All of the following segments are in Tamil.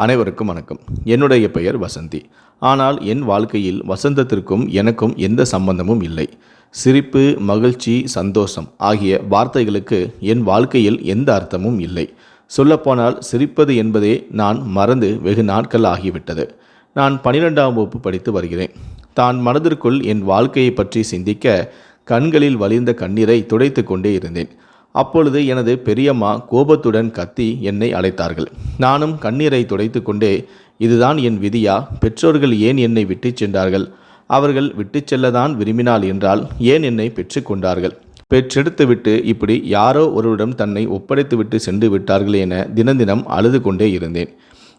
அனைவருக்கும் வணக்கம். என்னுடைய பெயர் வசந்தி. ஆனால் என் வாழ்க்கையில் வசந்தத்திற்கும் எனக்கும் எந்த சம்பந்தமும் இல்லை. சிரிப்பு மகிழ்ச்சி சந்தோஷம் ஆகிய வார்த்தைகளுக்கு என் வாழ்க்கையில் எந்த அர்த்தமும் இல்லை. சொல்லப்போனால் சிரிப்பது என்பதே நான் மறந்து வெகு நாட்கள் ஆகிவிட்டது. நான் பனிரெண்டாம் வகுப்பு படித்து வருகிறேன். தான் மனதிற்குள் என் வாழ்க்கையை பற்றி சிந்திக்க கண்களில் வலிந்த கண்ணீரை துடைத்து கொண்டே இருந்தேன். அப்பொழுது எனது பெரியம்மா கோபத்துடன் கத்தி என்னை அழைத்தார்கள். நானும் கண்ணீரை துடைத்து கொண்டே இதுதான் என் விதியா? பெற்றோர்கள் ஏன் என்னை விட்டுச் சென்றார்கள்? அவர்கள் விட்டுச் செல்லதான் விரும்பினாள் என்றால் ஏன் என்னை பெற்றுக்கொண்டார்கள் பெற்றெடுத்துவிட்டு இப்படி யாரோ ஒருவரிடம் தன்னை ஒப்படைத்துவிட்டு சென்று விட்டார்கள் என தினம் தினம் அழுது கொண்டே இருந்தேன்.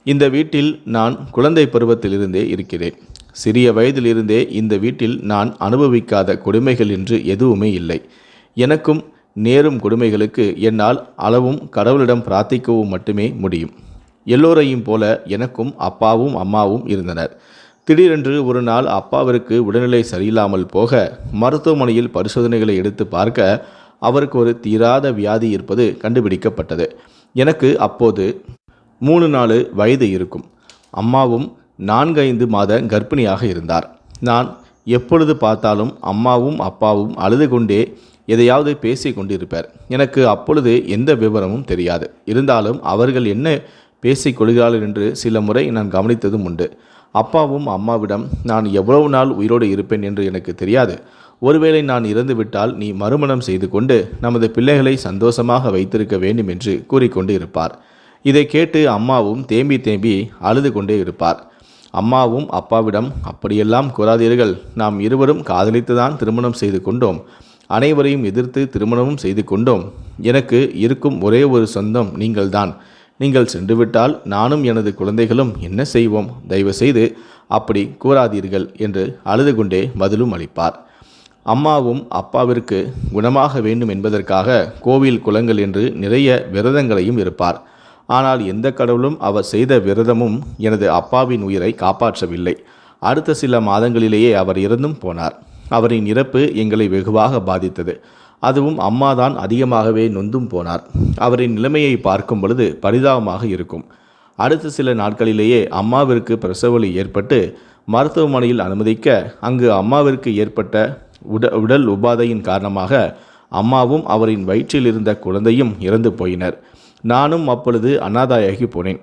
இந்த வீட்டில் நான் குழந்தை பருவத்திலிருந்தே இருக்கிறேன். சிறிய வயதிலிருந்தே இந்த வீட்டில் நான் அனுபவிக்காத கொடுமைகள் என்று எதுவுமே இல்லை. எனக்கும் நேரும் கொடுமைகளுக்கு என்னால் அளவும் கடவுளிடம் பிரார்த்திக்கவும் மட்டுமே முடியும். எல்லோரையும் போல எனக்கும் அப்பாவும் அம்மாவும் இருந்தனர். திடீரென்று ஒரு நாள் அப்பாவிற்கு உடல்நிலை சரியில்லாமல் போக மருத்துவமனையில் பரிசோதனைகளை எடுத்து பார்க்க அவருக்கு ஒரு தீராத வியாதி இருப்பது கண்டுபிடிக்கப்பட்டது. எனக்கு அப்போது மூணு நாலு வயது இருக்கும். அம்மாவும் நான்கைந்து மாத கர்ப்பிணியாக இருந்தார். நான் எப்பொழுது பார்த்தாலும் அம்மாவும் அப்பாவும் அழுது கொண்டே எதையாவது பேசி கொண்டிருப்பார் எனக்கு அப்பொழுது எந்த விவரமும் தெரியாது. இருந்தாலும் அவர்கள் என்ன பேசிக் கொள்கிறார்கள் என்று சில முறை நான் கவனித்ததும் உண்டு. அப்பாவும் அம்மாவிடம் நான் எவ்வளவு நாள் உயிரோடு இருப்பேன் என்று எனக்கு தெரியாது. ஒருவேளை நான் இறந்துவிட்டால் நீ மறுமணம் செய்து கொண்டு நமது பிள்ளைகளை சந்தோஷமாக வைத்திருக்க வேண்டும் என்று கூறிக்கொண்டு இருப்பார் இதை கேட்டு அம்மாவும் தேம்பி தேம்பி அழுது கொண்டே இருப்பார். அம்மாவும் அப்பாவிடம் அப்படியெல்லாம் கூறாதீர்கள். நாம் இருவரும் காதலித்துதான் திருமணம் செய்து கொண்டோம் அனைவரையும் எதிர்த்து திருமணமும் செய்து கொண்டோம். எனக்கு இருக்கும் ஒரே ஒரு சொந்தம் நீங்கள்தான். நீங்கள் சென்றுவிட்டால் நானும் எனது குழந்தைகளும் என்ன செய்வோம்? தயவு செய்து அப்படி கூறாதீர்கள் என்று அழுது கொண்டே பதிலும் அளிப்பார். அம்மாவும் அப்பாவிற்கு குணமாக வேண்டும் என்பதற்காக கோவில் குளங்கள் என்று நிறைய விரதங்களையும் இருப்பார். ஆனால் எந்த கடவுளும் அவர் செய்த விரதமும் எனது அப்பாவின் உயிரை காப்பாற்றவில்லை. அடுத்த சில மாதங்களிலேயே அவர் இறந்தும் போனார். அவரின் இறப்பு எங்களை வெகுவாக பாதித்தது. அதுவும் அம்மாதான் அதிகமாகவே நொந்தும் போனார். அவரின் நிலைமையை பார்க்கும் பொழுது பரிதாபமாக இருக்கும். அடுத்த சில நாட்களிலேயே அம்மாவிற்கு பிரசவலி ஏற்பட்டு மருத்துவமனையில் அனுமதிக்க அங்கு அம்மாவிற்கு ஏற்பட்ட உட உடல் உபாதையின் காரணமாக அம்மாவும் அவரின் வயிற்றில் இருந்த குழந்தையும் இறந்து போயினர். நானும் அப்பொழுது அனாதாயாகி போனேன்.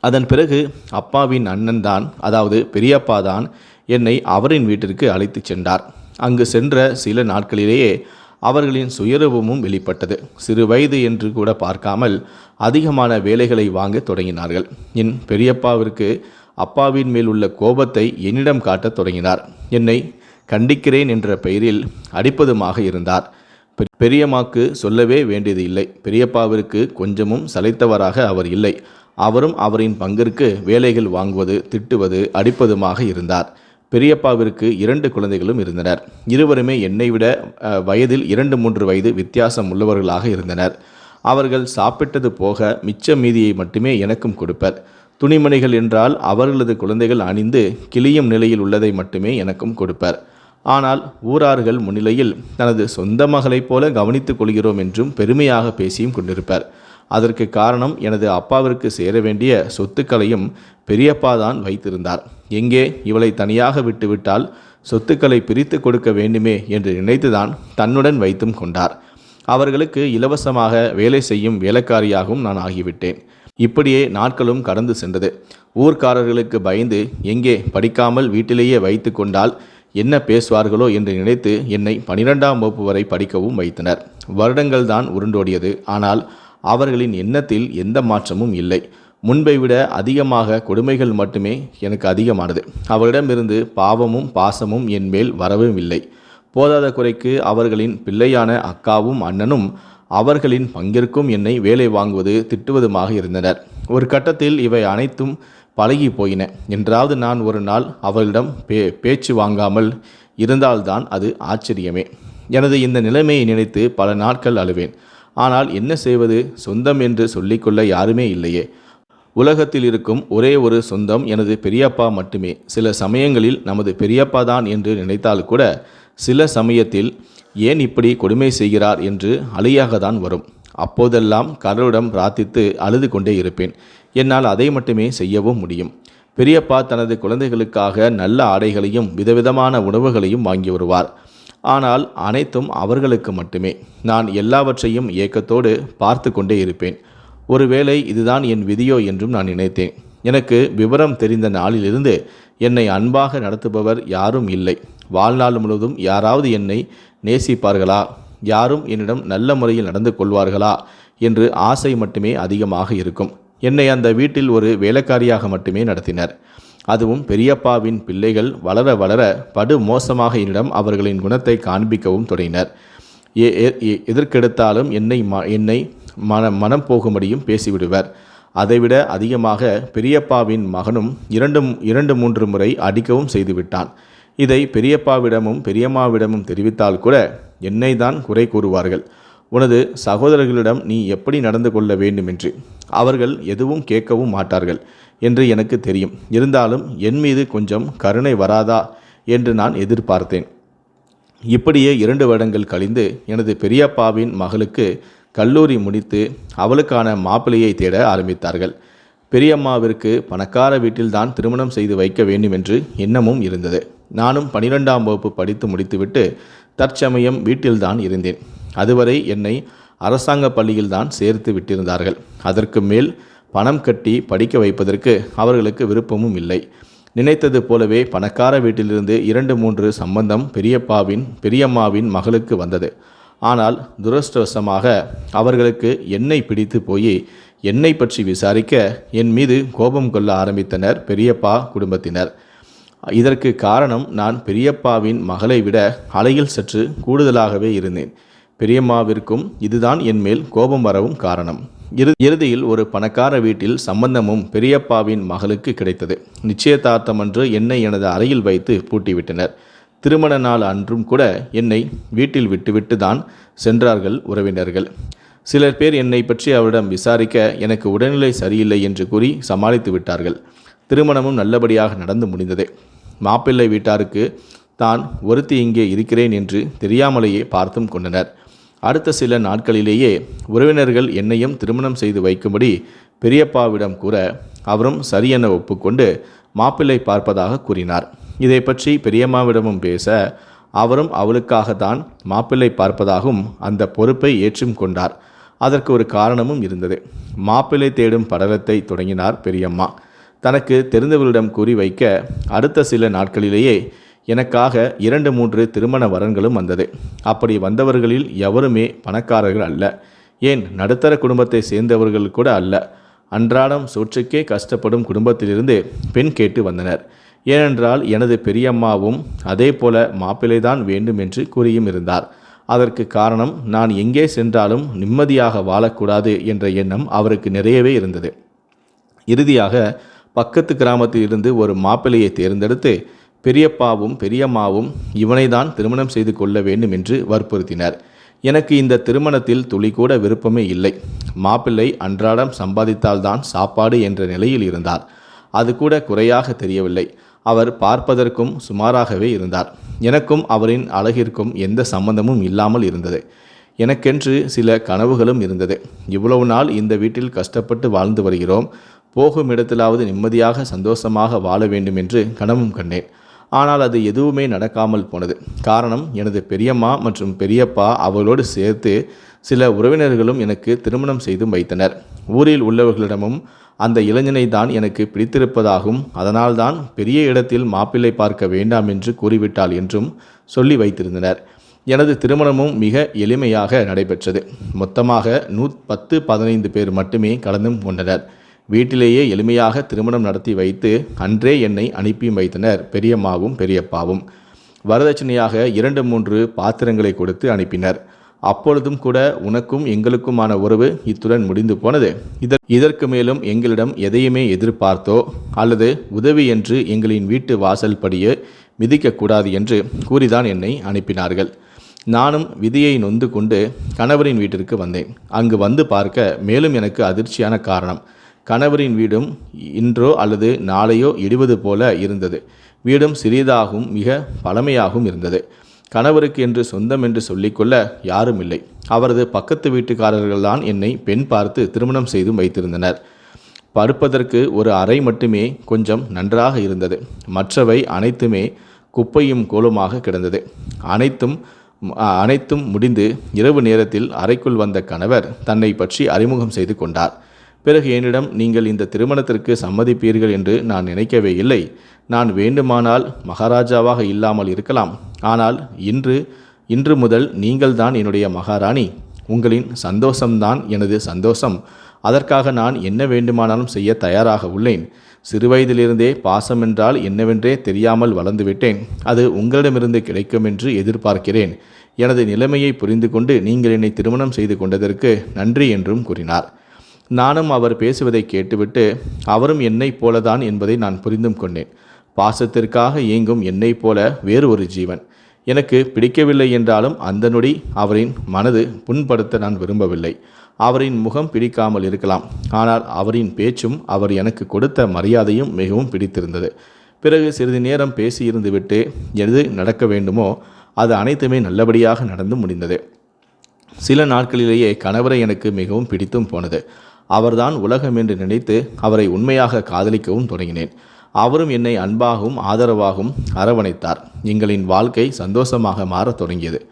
அதன் பிறகு அப்பாவின் அண்ணன் தான் அதாவது பெரியப்பா தான் என்னை அவரின் வீட்டிற்கு அழைத்துச் சென்றார். அங்கு சென்ற சில நாட்களிலேயே அவர்களின் சுயரூபமும் வெளிப்பட்டது. சிறு வயது என்று கூட பார்க்காமல் அதிகமான வேலைகளை வாங்க தொடங்கினார்கள். என் பெரியப்பாவிற்கு அப்பாவின் மேல் உள்ள கோபத்தை என்னிடம் காட்டத் தொடங்கினார். என்னை கண்டிக்கிறேன் என்ற பெயரில் அடிப்பதுமாக இருந்தார். பெ- பெரியம்மாக்கு சொல்லவே வேண்டியது இல்லை. பெரியப்பாவிற்கு கொஞ்சமும் சளைத்தவராக அவர் இல்லை. அவரும் அவரின் பங்கிற்கு வேலைகள் வாங்குவது திட்டுவது அடிப்பதுமாக இருந்தார். பெரியப்பாவிற்கு இரண்டு குழந்தைகளும் இருந்தனர். இருவருமே என்னை விட வயதில் இரண்டு மூன்று வயது வித்தியாசம் உள்ளவர்களாக இருந்தனர். அவர்கள் சாப்பிட்டது போக மிச்ச மீதியை மட்டுமே எனக்கும் கொடுப்பர். துணிமணிகள் என்றால் அவர்களது குழந்தைகள் அணிந்து கிளியும் நிலையில் உள்ளதை மட்டுமே எனக்கும் கொடுப்பர். ஆனால் ஊரார்கள் முன்னிலையில் தனது சொந்த மகளைப் போல கவனித்துக் கொள்கிறோம் என்றும் பெருமையாக பேசியும் கொண்டிருப்பார். அதற்கு காரணம் எனது அப்பாவிற்கு சேர வேண்டிய சொத்துக்களையும் பெரியப்பா தான் வைத்திருந்தார். எங்கே இவளை தனியாக விட்டுவிட்டால் சொத்துக்களை பிரித்து கொடுக்க வேண்டுமே என்று நினைத்துதான் தன்னுடன் வைத்தும் கொண்டார். அவர்களுக்கு இலவசமாக வேலை செய்யும் வேலைக்காரியாகவும் நான் ஆகிவிட்டேன். இப்படியே நாட்களும் கடந்து சென்றது. ஊர்க்காரர்களுக்கு பயந்து எங்கே படிக்காமல் வீட்டிலேயே வைத்து கொண்டால் என்ன பேசுவார்களோ என்று நினைத்து என்னை பனிரெண்டாம் வகுப்பு வரை படிக்கவும் வைத்தனர். வருடங்கள் தான் உருண்டோடியது. ஆனால் அவர்களின் எண்ணத்தில் எந்த மாற்றமும் இல்லை. முன்பை விட அதிகமாக கொடுமைகள் மட்டுமே எனக்கு அதிகமானது. அவரிடமிருந்து பாவமும் பாசமும் என் மேல் வரவும் இல்லை. போதாத குறைக்கு அவர்களின் பிள்ளையான அக்காவும் அண்ணனும் அவர்களின் பங்கிற்கும் என்னை வேலை வாங்குவது திட்டுவதுமாக இருந்தனர். ஒரு கட்டத்தில் இவை அனைத்தும் பழகி போயின. என்றாவது நான் ஒரு நாள் அவர்களிடம் பே பேச்சு வாங்காமல் இருந்தால்தான் அது ஆச்சரியமே. எனது இந்த நிலைமையை நினைத்து பல நாட்கள் அழுவேன். ஆனால் என்ன செய்வது? சொந்தம் என்று சொல்லிக்கொள்ள யாருமே இல்லையே. உலகத்தில் இருக்கும் ஒரே ஒரு சொந்தம் எனது பெரியப்பா மட்டுமே. சில சமயங்களில் நமது பெரியப்பா தான் என்று நினைத்தால் கூட சில சமயத்தில் ஏன் இப்படி கொடுமை செய்கிறார் என்று அழியாக தான் வரும். அப்போதெல்லாம் கடவுளிடம் பிரார்த்தித்து அழுது கொண்டே இருப்பேன். என்னால் அதை மட்டுமே செய்யவும் முடியும். பெரியப்பா தனது குழந்தைகளுக்காக நல்ல ஆடைகளையும் விதவிதமான உணவுகளையும் வாங்கி வருவார். ஆனால் அனைத்தும் அவர்களுக்கு மட்டுமே. நான் எல்லாவற்றையும் ஏக்கத்தோடு பார்த்து கொண்டே இருப்பேன். ஒருவேளை இதுதான் என் விதியோ என்றும் நான் நினைத்தேன். எனக்கு விவரம் தெரிந்த நாளிலிருந்து என்னை அன்பாக நடத்துபவர் யாரும் இல்லை. வாழ்நாள் முழுவதும் யாராவது என்னை நேசிப்பார்களா? யாரும் என்னிடம் நல்ல முறையில் நடந்து கொள்வார்களா? என்று ஆசை மட்டுமே அதிகமாக இருக்கும். என்னை அந்த வீட்டில் ஒரு வேலைக்காரியாக மட்டுமே நடத்தினர். அதுவும் பெரியப்பாவின் பிள்ளைகள் வளர வளர படு மோசமாக என்னிடம் அவர்களின் குணத்தை காண்பிக்கவும் தொடங்கினர். எ- எ- எதற்கெடுத்தாலும் என்னை ம என்னை மன மனம் போகும்படியும் பேசிவிடுவர். அதைவிட அதிகமாக பெரியப்பாவின் மகனும் இரண்டு இரண்டு மூன்று முறை அடிக்கவும் செய்துவிட்டான். இதை பெரியப்பாவிடமும் பெரியம்மாவிடமும் தெரிவித்தால் கூட என்னை தான் குறை கூறுவார்கள். உனது சகோதரர்களிடம் நீ எப்படி நடந்து கொள்ள வேண்டுமென்று அவர்கள் எதுவும் கேட்கவும் மாட்டார்கள். என்று எனக்கு தெரியும். இருந்தாலும் என் மீது கொஞ்சம் கருணை வராதா என்று நான் எதிர்பார்த்தேன். இப்படியே இரண்டு வருடங்கள் கழிந்து எனது பெரியப்பாவின் மகளுக்கு கல்லூரி முடித்து அவளுக்கான மாப்பிள்ளையை தேட ஆரம்பித்தார்கள். பெரியம்மாவிற்கு பணக்கார வீட்டில்தான் திருமணம் செய்து வைக்க வேண்டும் என்று எண்ணமும் இருந்தது. நானும் பனிரெண்டாம் வகுப்பு படித்து முடித்துவிட்டு தற்சமயம் வீட்டில்தான் இருந்தேன். அதுவரை என்னை அரசாங்க பள்ளியில்தான் சேர்த்து விட்டிருந்தார்கள். அதற்கு மேல் பணம் கட்டி படிக்க வைப்பதற்கு அவர்களுக்கு விருப்பமும் இல்லை. நினைத்தது போலவே பணக்கார வீட்டிலிருந்து இரண்டு மூன்று சம்பந்தம் பெரியப்பாவின் பெரியம்மாவின் மகளுக்கு வந்தது. ஆனால் துரஷ்டவசமாக அவர்களுக்கு என்னை பிடித்து போய் என்னை பற்றி விசாரிக்க என் மீது கோபம் கொள்ள ஆரம்பித்தனர் பெரியப்பா குடும்பத்தினர். இதற்கு காரணம் நான் பெரியப்பாவின் மகளை விட அலையில் சற்று கூடுதலாகவே இருந்தேன். பெரியம்மாவிற்கும் இதுதான் என் மேல் கோபம் வரவும் காரணம். இறுதியில் ஒரு பணக்கார வீட்டில் சம்பந்தமும் பெரியப்பாவின் மகளுக்கு கிடைத்தது. நிச்சயதார்த்தமன்று என்னை எனது அறையில் வைத்து பூட்டிவிட்டனர். திருமண நாள் அன்றும் கூட என்னை வீட்டில் விட்டுவிட்டு தான் சென்றார்கள் உறவினர்கள். சிலர் பேர் என்னை பற்றி அவரிடம் விசாரிக்க எனக்கு உடல்நிலை சரியில்லை என்று கூறி சமாளித்து விட்டார்கள். திருமணமும் நல்லபடியாக நடந்து முடிந்தது. மாப்பிள்ளை வீட்டாருக்கு தான் ஒருத்தி இங்கே இருக்கிறேன் என்று தெரியாமலேயே பார்த்தும் கொண்டனர். அடுத்த சில நாட்களிலேயே உறவினர்கள் என்னையும் திருமணம் செய்து வைக்கும்படி பெரியப்பாவிடம் கூற அவரும் சரியென ஒப்புக்கொண்டு மாப்பிள்ளை பார்ப்பதாக கூறினார். இதை பற்றி பெரியம்மாவிடமும் பேச அவரும் அவளுக்காகத்தான் மாப்பிள்ளை பார்ப்பதாகவும் அந்த பொறுப்பை ஏற்றும் கொண்டார். அதற்கு ஒரு காரணமும் இருந்தது. மாப்பிள்ளை தேடும் படலத்தை தொடங்கினார் பெரியம்மா. தனக்கு தெரிந்தவர்களிடம் கூறி வைக்க அடுத்த சில நாட்களிலேயே எனக்காக இரண்டு மூன்று திருமண வரன்களும் வந்தது. அப்படி வந்தவர்களில் எவருமே பணக்காரர்கள் அல்ல. ஏன்? நடுத்தர குடும்பத்தை சேர்ந்தவர்கள் கூட அல்ல. அன்றாடம் சோற்றுக்கே கஷ்டப்படும் குடும்பத்திலிருந்து பெண் கேட்டு வந்தனர். ஏனென்றால் எனது பெரியம்மாவும் அதே போல மாப்பிள்ளைதான் வேண்டும் என்று கூறியும் இருந்தார். அதற்கு காரணம் நான் எங்கே சென்றாலும் நிம்மதியாக வாழக்கூடாது என்ற எண்ணம் அவருக்கு நிறையவே இருந்தது. இறுதியாக பக்கத்து கிராமத்தில் இருந்து ஒரு மாப்பிள்ளையை தேர்ந்தெடுத்து பெரியப்பாவும் பெரியம்மாவும் இவனை தான் திருமணம் செய்து கொள்ள வேண்டும் என்று வற்புறுத்தினர். எனக்கு இந்த திருமணத்தில் துளி கூட விருப்பமே இல்லை. மாப்பிள்ளை அன்றாடம் சம்பாதித்தால்தான் சாப்பாடு என்ற நிலையில் இருந்தார். அது கூட குறையாக தெரியவில்லை. அவர் பார்ப்பதற்கும் சுமாராகவே இருந்தார். எனக்கும் அவரின் அழகிற்கும் எந்த சம்பந்தமும் இல்லாமல் இருந்தது. எனக்கென்று சில கனவுகளும் இருந்தது. இவ்வளவு நாள் இந்த வீட்டில் கஷ்டப்பட்டு வாழ்ந்து வருகிறோம். போகும் இடத்திலாவது நிம்மதியாக சந்தோஷமாக வாழ வேண்டும் என்று கனவும் கண்டேன். ஆனால் அது எதுவுமே நடக்காமல் போனது. காரணம் எனது பெரியம்மா மற்றும் பெரியப்பா அவளோடு சேர்த்து சில உறவினர்களும் எனக்கு திருமணம் செய்தும் வைத்தனர். ஊரில் உள்ளவர்களிடமும் அந்த இளைஞனை தான் எனக்கு பிடித்திருப்பதாகவும் அதனால்தான் பெரிய இடத்தில் மாப்பிள்ளை பார்க்க வேண்டாம் என்று கூறிவிட்டாள் என்றும் சொல்லி வைத்திருந்தனர். எனது திருமணமும் மிக எளிமையாக நடைபெற்றது. மொத்தமாக நூ பத்து பதினைந்து பேர் மட்டுமே கலந்து கொண்டனர். வீட்டிலேயே எளிமையாக திருமணம் நடத்தி வைத்து அன்றே என்னை அனுப்பியும் வைத்தனர் பெரியம்மாவும் பெரியப்பாவும். வரதட்சணையாக இரண்டு மூன்று பாத்திரங்களை கொடுத்து அனுப்பினர். அப்பொழுதும் கூட உனக்கும் எங்களுக்குமான உறவு இத்துடன் முடிந்து போனது. இத இதற்கு மேலும் எங்களிடம் எதையுமே எதிர்பார்த்தோ அல்லது உதவி என்று எங்களின் வீட்டு வாசல் படியே மிதிக்கக்கூடாது என்று கூறிதான் என்னை அனுப்பினார்கள். நானும் விதியை நொந்து கொண்டு கணவரின் வீட்டிற்கு வந்தேன். அங்கு வந்து பார்க்க மேலும் எனக்கு அதிர்ச்சியான காரணம். கணவரின் வீடும் இன்றோ அல்லது நாளையோ இடிவது போல இருந்தது. வீடும் சிறியதாகவும் மிக பழமையாகவும் இருந்தது. கணவருக்கு என்று சொந்தம் என்று சொல்லிக்கொள்ள யாரும் இல்லை. அவரது பக்கத்து வீட்டுக்காரர்கள்தான் என்னை பெண் பார்த்து திருமணம் செய்தும் வைத்திருந்தனர். பருப்பதற்கு ஒரு அறை மட்டுமே கொஞ்சம் நன்றாக இருந்தது. மற்றவை அனைத்துமே குப்பையும் கோலுமாக கிடந்தது. அனைத்தும் அனைத்தும் முடிந்து இரவு நேரத்தில் அறைக்குள் வந்த கணவர் தன்னை பற்றி அறிமுகம் செய்து கொண்டார். பிறகு என்னிடம் நீங்கள் இந்த திருமணத்திற்கு சம்மதிப்பீர்கள் என்று நான் நினைக்கவே இல்லை. நான் வேண்டுமானால் மகாராஜாவாக இல்லாமல் இருக்கலாம். ஆனால் இன்று இன்று முதல் நீங்கள்தான் என்னுடைய மகாராணி. உங்களின் சந்தோஷம்தான் எனது சந்தோஷம். அதற்காக நான் என்ன வேண்டுமானாலும் செய்ய தயாராக உள்ளேன். சிறுவயதிலிருந்தே பாசம் என்றால் என்னவென்றே தெரியாமல் வளர்ந்துவிட்டேன். அது உங்களிடமிருந்து கிடைக்கும் என்று எதிர்பார்க்கிறேன். எனது நிலைமையை புரிந்து கொண்டு நீங்கள் என்னை திருமணம் செய்து கொண்டதற்கு நன்றி என்றும் கூறினார். நானும் அவர் பேசுவதை கேட்டுவிட்டு அவரும் என்னைப் போலதான் என்பதை நான் புரிந்தும் கொண்டேன். பாசத்திற்காக இயங்கும் என்னைப் போல வேறு ஒரு ஜீவன். எனக்கு பிடிக்கவில்லை என்றாலும் அந்த நொடி அவரின் மனது புண்படுத்த நான் விரும்பவில்லை. அவரின் முகம் பிடிக்காமல் இருக்கலாம். ஆனால் அவரின் பேச்சும் அவர் எனக்கு கொடுத்த மரியாதையும் மிகவும் பிடித்திருந்தது. பிறகு சிறிது நேரம் பேசியிருந்துவிட்டு எது நடக்க வேண்டுமோ அது அனைத்துமே நல்லபடியாக நடந்து முடிந்தது. சில நாட்களிலேயே கணவரை எனக்கு மிகவும் பிடித்தும் போனது. அவர்தான் உலகம் என்று நினைத்து அவரை உண்மையாக காதலிக்கவும் தொடங்கினேன். அவரும் என்னை அன்பாகவும் ஆதரவாகவும் அரவணைத்தார். எங்களின் வாழ்க்கை சந்தோஷமாக மாறத் தொடங்கியது.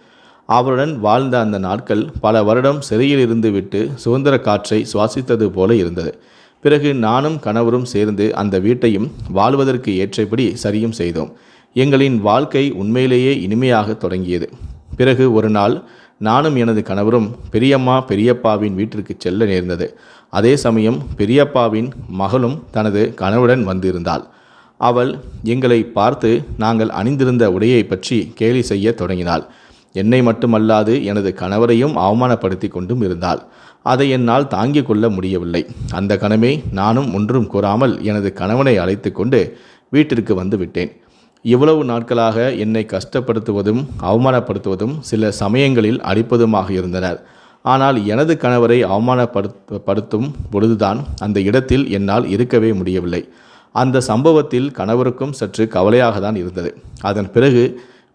அவருடன் வாழ்ந்த அந்த நாட்கள் பல வருடம் சிறையில் இருந்து விட்டு சுதந்திர காற்றை சுவாசித்தது போல இருந்தது. பிறகு நானும் கணவரும் சேர்ந்து அந்த வீட்டையும் வாழ்வதற்கு ஏற்றபடி சரியும் செய்தோம். எங்களின் வாழ்க்கை உண்மையிலேயே இனிமையாக தொடங்கியது. பிறகு ஒரு நாள் நானும் எனது கணவரும் பெரியம்மா பெரியப்பாவின் வீட்டிற்கு செல்ல நேர்ந்தது. அதே சமயம் பெரியப்பாவின் மகளும் தனது கணவருடன் வந்திருந்தாள். அவள் எங்களை பார்த்து நாங்கள் அணிந்திருந்த உடையை பற்றி கேலி செய்ய தொடங்கினாள். என்னை மட்டுமல்லாது எனது கணவரையும் அவமானப்படுத்தி கொண்டும் இருந்தாள். அதை என்னால் தாங்கிக் கொள்ள முடியவில்லை. அந்த கணமே நானும் ஒன்றும் கூறாமல் எனது கணவனை அழைத்து கொண்டு வீட்டிற்கு வந்து விட்டேன். இவ்வளவு நாட்களாக என்னை கஷ்டப்படுத்துவதும் அவமானப்படுத்துவதும் சில சமயங்களில் அடிப்பதுமாக இருந்தனர். ஆனால் எனது கணவரை அவமானப்படுத்த படுத்தும் பொழுதுதான் அந்த இடத்தில் என்னால் இருக்கவே முடியவில்லை. அந்த சம்பவத்தில் கணவருக்கும் சற்று கவலையாக தான் இருந்தது. அதன் பிறகு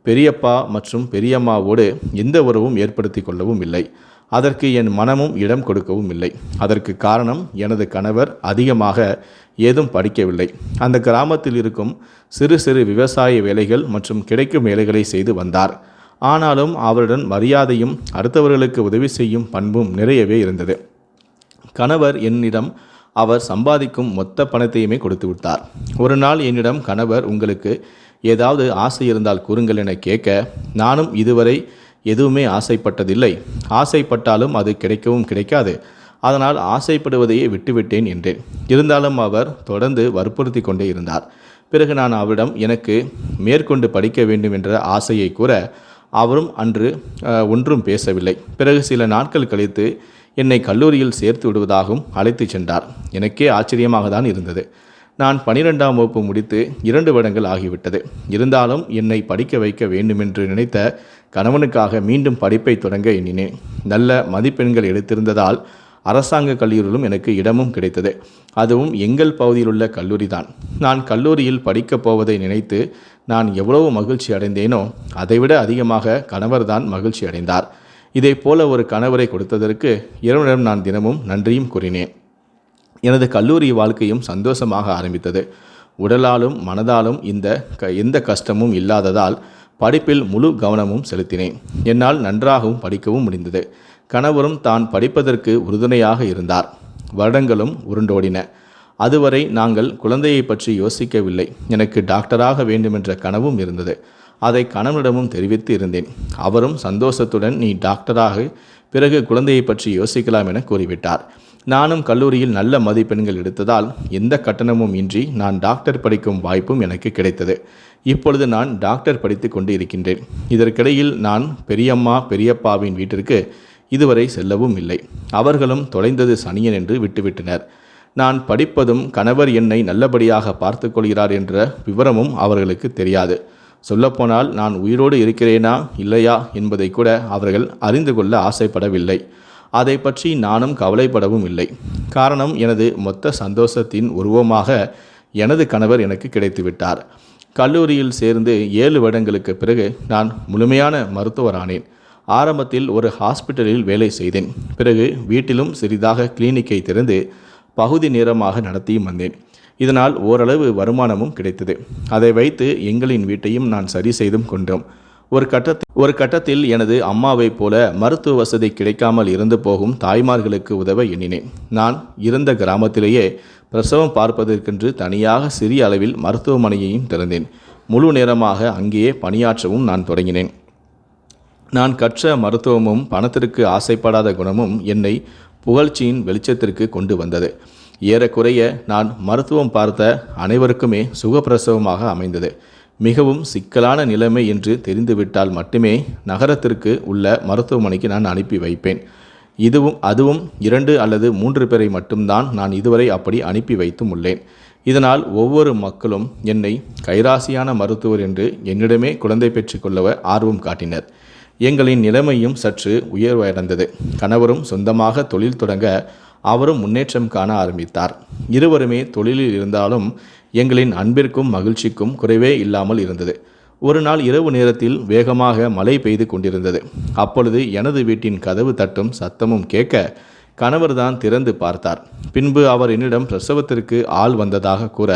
பெரியப்பா மற்றும் பெரியம்மாவோடு எந்த உறவும் ஏற்படுத்தி கொள்ளவும் இல்லை. அதற்கு என் மனமும் இடம் கொடுக்கவும் இல்லை. அதற்கு காரணம் எனது கணவர் அதிகமாக ஏதும் படிக்கவில்லை. அந்த கிராமத்தில் இருக்கும் சிறு சிறு விவசாய வேலைகள் மற்றும் கிடைக்கும் வேலைகளை செய்து வந்தார். ஆனாலும் அவருடன் மரியாதையும் அடுத்தவர்களுக்கு உதவி செய்யும் பண்பும் நிறையவே இருந்தது. கணவர் என்னிடம் அவர் சம்பாதிக்கும் மொத்த பணத்தையுமே கொடுத்து விட்டார். ஒரு நாள் என்னிடம் கணவர் உங்களுக்கு ஏதாவது ஆசை இருந்தால் கூறுங்கள் என கேட்க நானும் இதுவரை எதுவுமே ஆசைப்பட்டதில்லை. ஆசைப்பட்டாலும் அது கிடைக்கவும் கிடைக்காது. அதனால் ஆசைப்படுவதையே விட்டுவிட்டேன் என்றேன். இருந்தாலும் அவர் தொடர்ந்து வற்புறுத்தி கொண்டே இருந்தார். பிறகு நான் அவரிடம் எனக்கு மேற்கொண்டு படிக்க வேண்டும் என்ற ஆசையை கூற அவரும் அன்று ஒன்றும் பேசவில்லை. பிறகு சில நாட்கள் கழித்து என்னை கல்லூரியில் சேர்த்து விடுவதாகவும் அழைத்துச் சென்றார். எனக்கே ஆச்சரியமாக தான் இருந்தது. நான் பனிரெண்டாம் வகுப்பு முடித்து இரண்டு வருடங்கள் ஆகிவிட்டது. இருந்தாலும் என்னை படிக்க வைக்க வேண்டுமென்று நினைத்த கணவனுக்காக மீண்டும் படிப்பை தொடங்க எண்ணினேன். நல்ல மதிப்பெண்கள் எடுத்திருந்ததால் அரசாங்க கல்லூரியிலும் எனக்கு இடமும் கிடைத்தது. அதுவும் எங்கள் பகுதியில் உள்ள கல்லூரி தான் நான் கல்லூரியில் படிக்கப் போவதை நினைத்து நான் எவ்வளவு மகிழ்ச்சி அடைந்தேனோ அதைவிட அதிகமாக கணவர்தான் மகிழ்ச்சி அடைந்தார். இதைப் போல ஒரு கணவரை கொடுத்ததற்கு இறைவனிடம் நான் தினமும் நன்றியும் கூறினேன். எனது கல்லூரி வாழ்க்கையும் சந்தோஷமாக ஆரம்பித்தது. உடலாலும் மனதாலும் இந்த க எந்த கஷ்டமும் இல்லாததால் படிப்பில் முழு கவனமும் செலுத்தினேன். என்னால் நன்றாகவும் படிக்கவும் முடிந்தது. கணவரும் தான் படிப்பதற்கு உறுதுணையாக இருந்தார். வருடங்களும் உருண்டோடின. அதுவரை நாங்கள் குழந்தையை பற்றி யோசிக்கவில்லை. எனக்கு டாக்டராக வேண்டுமென்ற கனவும் இருந்தது. அதை கணவனிடமும் தெரிவித்து இருந்தேன். அவரும் சந்தோஷத்துடன் நீ டாக்டராக பிறகு குழந்தையை பற்றி யோசிக்கலாம் என கூறிவிட்டார். நானும் கல்லூரியில் நல்ல மதிப்பெண்கள் எடுத்ததால் எந்த கட்டணமும் இன்றி நான் டாக்டர் படிக்கும் வாய்ப்பும் எனக்கு கிடைத்தது. இப்பொழுது நான் டாக்டர் படித்து கொண்டு இருக்கின்றேன். இதற்கிடையில் நான் பெரியம்மா பெரியப்பாவின் வீட்டிற்கு இதுவரை செல்லவும் இல்லை. அவர்களும் தொலைந்தது சனியன் என்று விட்டுவிட்டனர். நான் படிப்பதும் கணவர் என்னை நல்லபடியாக பார்த்து கொள்கிறார் என்ற விவரமும் அவர்களுக்கு தெரியாது. சொல்லப்போனால் நான் உயிரோடு இருக்கிறேனா இல்லையா என்பதை கூட அவர்கள் அறிந்து கொள்ள ஆசைப்படவில்லை. அதை பற்றி நானும் கவலைப்படவும் இல்லை. காரணம் எனது மொத்த சந்தோஷத்தின் உருவமாக எனது கணவர் எனக்கு கிடைத்துவிட்டார். கல்லூரியில் சேர்ந்து ஏழு வருடங்களுக்கு பிறகு நான் முழுமையான மருத்துவரானேன். ஆரம்பத்தில் ஒரு ஹாஸ்பிட்டலில் வேலை செய்தேன். பிறகு வீட்டிலும் சிறிதாக கிளினிக்கை திறந்து பகுதி நேரமாக நடத்தியும் வந்தேன். இதனால் ஓரளவு வருமானமும் கிடைத்தது. அதை வைத்து எங்களின் வீட்டையும் நான் சரி செய்தும் கொண்டோம். ஒரு கட்டத்தில் ஒரு கட்டத்தில் எனது அம்மாவைப் போல மருத்துவ வசதி கிடைக்காமல் இருந்து போகும் தாய்மார்களுக்கு உதவ எண்ணினேன். நான் இருந்த கிராமத்திலேயே பிரசவம் பார்ப்பதற்கென்று தனியாக சிறிய அளவில் மருத்துவமனையையும் திறந்தேன். முழு நேரமாக அங்கேயே பணியாற்றவும் நான் தொடங்கினேன். நான் கற்ற மருத்துவமும் பணத்திற்கு ஆசைப்படாத குணமும் என்னை புகழ்ச்சியின் வெளிச்சத்திற்கு கொண்டு வந்தது. ஏறக்குறைய நான் மருத்துவம் பார்த்த அனைவருக்குமே சுகப்பிரசவமாக அமைந்தது. மிகவும் சிக்கலான நிலைமை என்று தெரிந்துவிட்டால் மட்டுமே நகரத்திற்கு உள்ள மருத்துவமனைக்கு நான் அனுப்பி வைப்பேன். இதுவும் அதுவும் இரண்டு அல்லது மூன்று பேரை மட்டும்தான் நான் இதுவரை அப்படி அனுப்பி வைத்தும் உள்ளேன். இதனால் ஒவ்வொரு மக்களும் என்னை கைராசியான மருத்துவர் என்று என்னிடமே குழந்தை பெற்றுக்கொள்ளவ ஆர்வம் காட்டினர். எங்களின் நிலைமையும் சற்று உயர்வடைந்தது. கணவரும் சொந்தமாக தொழில் தொடங்க அவரும் முன்னேற்றம் காண ஆரம்பித்தார். இருவருமே தொழிலில் இருந்தாலும் எங்களின் அன்பிற்கும் மகிழ்ச்சிக்கும் குறைவே இல்லாமல் இருந்தது. ஒரு நாள் இரவு நேரத்தில் வேகமாக மழை பெய்து கொண்டிருந்தது. அப்பொழுது எனது வீட்டின் கதவு தட்டும் சத்தமும் கேட்க கணவர்தான் திறந்து பார்த்தார். பின்பு அவர் என்னிடம் பிரசவத்திற்கு ஆள் வந்ததாக கூற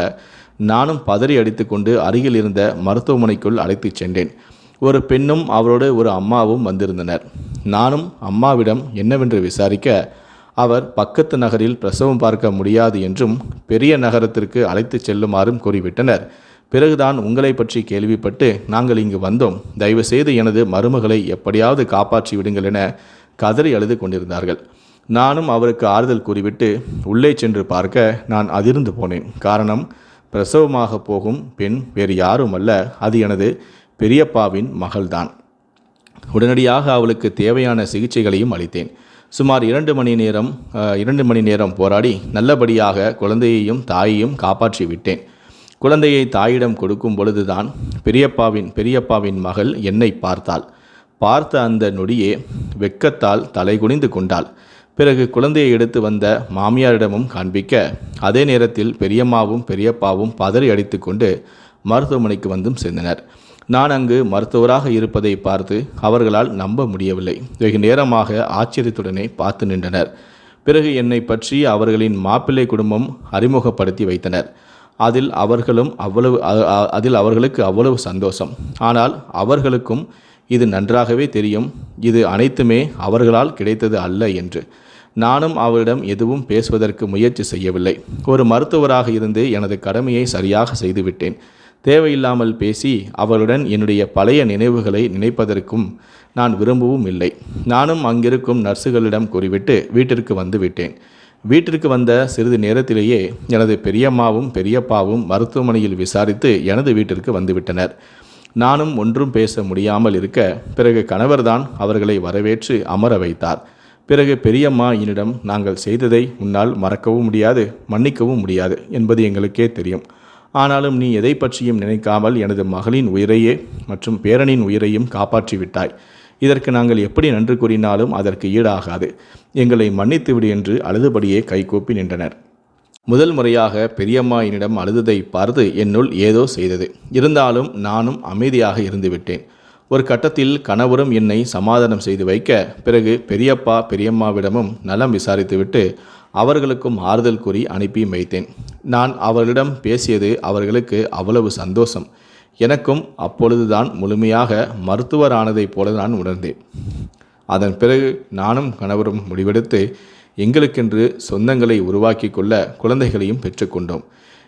நானும் பதறி அடித்துக்கொண்டு அருகில் இருந்த மருத்துவமனைக்குள் அழைத்துச் சென்றேன். ஒரு பெண்ணும் அவரோடு ஒரு அம்மாவும் வந்திருந்தனர். நானும் அம்மாவிடம் என்னவென்று விசாரிக்க அவர் பக்கத்து நகரில் பிரசவம் பார்க்க முடியாது என்றும் பெரிய நகரத்திற்கு அழைத்துச் செல்லுமாறும் கூறிவிட்டனர். பிறகுதான் உங்களை பற்றி கேள்விப்பட்டு நாங்கள் இங்கு வந்தோம். தயவுசெய்து எனது மருமகளை எப்படியாவது காப்பாற்றி விடுங்கள் என கதறி அழுது கொண்டிருந்தார்கள். நானும் அவருக்கு ஆறுதல் கூறிவிட்டு உள்ளே சென்று பார்க்க நான் அதிர்ந்து போனேன். காரணம் பிரசவமாக போகும் பெண் வேறு யாரும் அல்ல அது எனது பெரியப்பாவின் மகள்தான். உடனடியாக அவளுக்கு தேவையான சிகிச்சைகளையும் அளித்தேன். சுமார் இரண்டு மணி நேரம் இரண்டு மணி நேரம் போராடி நல்லபடியாக குழந்தையையும் தாயையும் காப்பாற்றி விட்டேன். குழந்தையை தாயிடம் கொடுக்கும் பொழுதுதான் பெரியப்பாவின் பெரியப்பாவின் மகள் என்னை பார்த்தாள். பார்த்த அந்த நொடியே வெட்கத்தால் தலைகுனிந்து கொண்டாள். பிறகு குழந்தையை எடுத்து வந்த மாமியாரிடமும் காண்பிக்க அதே நேரத்தில் பெரியம்மாவும் பெரியப்பாவும் பதறி அடித்துக்கொண்டு மருத்துவமனைக்கு வந்தும் சேர்ந்தனர். நான் அங்கு மருத்துவராக இருப்பதை பார்த்து அவர்களால் நம்ப முடியவில்லை. வெகு நேரமாக ஆச்சரியத்துடனே பார்த்து நின்றனர். பிறகு என்னை பற்றி அவர்களின் மாப்பிள்ளை குடும்பம் அறிமுகப்படுத்தி வைத்தனர். அதில் அவர்களும் அவ்வளவு அதில் அவர்களுக்கு அவ்வளவு சந்தோஷம். ஆனால் அவர்களுக்கும் இது நன்றாகவே தெரியும். இது அனைத்துமே அவர்களால் கிடைத்தது அல்ல என்று. நானும் அவரிடம் எதுவும் பேசுவதற்கு முயற்சி செய்யவில்லை. ஒரு மருத்துவராக இருந்து எனது கடமையை சரியாக செய்துவிட்டேன். தேவையில்லாமல் பேசி அவருடன் என்னுடைய பழைய நினைவுகளை நினைப்பதற்கும் நான் விரும்பவும் இல்லை. நானும் அங்கிருக்கும் நர்ஸுகளிடம் கூறிவிட்டு வீட்டிற்கு வந்து விட்டேன். வீட்டிற்கு வந்த சிறிது நேரத்திலேயே எனது பெரியம்மாவும் பெரியப்பாவும் மருத்துவமனையில் விசாரித்து எனது வீட்டிற்கு வந்துவிட்டனர் நானும் ஒன்றும் பேச முடியாமல் இருக்க பிறகு கணவர்தான் அவர்களை வரவேற்று அமர வைத்தார். பிறகு பெரியம்மா என்னிடம் நாங்கள் செய்ததை உன்னால் மறக்கவும் முடியாது மன்னிக்கவும் முடியாது என்பது எங்களுக்கே தெரியும். ஆனாலும் நீ எதை பற்றியும் நினைக்காமல் எனது மகளின் உயிரையே மற்றும் பேரனின் உயிரையும் காப்பாற்றி விட்டாய் இதற்கு நாங்கள் எப்படி நன்றி கூறினாலும் அதற்கு ஈடாகாது. எங்களை மன்னித்து விடு என்று அழுதுபடியே கைகூப்பி நின்றனர். முதல் முறையாக பெரியம்மா என்னிடம் அழுததை பார்த்து என்னுள் ஏதோ செய்தது. இருந்தாலும் நானும் அமைதியாக இருந்துவிட்டேன். ஒரு கட்டத்தில் கணவரும் என்னை சமாதானம் செய்து வைக்க பிறகு பெரியப்பா பெரியம்மாவிடமும் நலம் விசாரித்துவிட்டு அவர்களுக்கும் ஆறுதல் கூறி அனுப்பியும் வைத்தேன். நான் அவர்களிடம் பேசியது அவர்களுக்கு அவ்வளவு சந்தோஷம். எனக்கும் அப்பொழுதுதான் முழுமையாக மருத்துவரானதைப் போல நான் உணர்ந்தேன். அதன் பிறகு நானும் கணவரும் முடிவெடுத்து எங்களுக்கென்று சொந்தங்களை உருவாக்கி கொள்ள குழந்தைகளையும் பெற்றுக்கொண்டோம்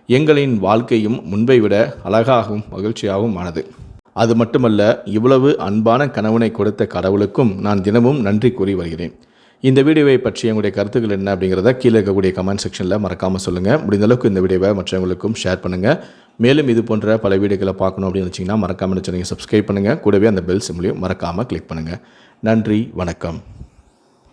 எங்களின் வாழ்க்கையும் முன்பை விட அழகாகவும் மகிழ்ச்சியாகவும் ஆனது. அது மட்டுமல்ல இவ்வளவு அன்பான கணவனை கொடுத்த கடவுளுக்கும் நான் தினமும் நன்றி கூறி வருகிறேன். இந்த வீடியோவை பற்றி உங்களுடைய கருத்துக்கள் என்ன அப்படிங்கிறத கீழே இருக்கக்கூடிய கமெண்ட் செக்ஷனில் மறக்காமல் சொல்லுங்கள் முடிந்த அளவுக்கு இந்த வீடியோவை மற்றவங்களுக்கும் ஷேர் பண்ணுங்கள் மேலும் இது போன்ற பல வீடியோக்களை பார்க்கணும் அப்படின்னு வச்சிங்கன்னா மறக்காமல் சேனலை சப்ஸ்கிரைப் பண்ணுங்கள் கூடவே அந்த பெல் சிம்லையும் மறக்காமல் கிளிக் பண்ணுங்கள் நன்றி வணக்கம்.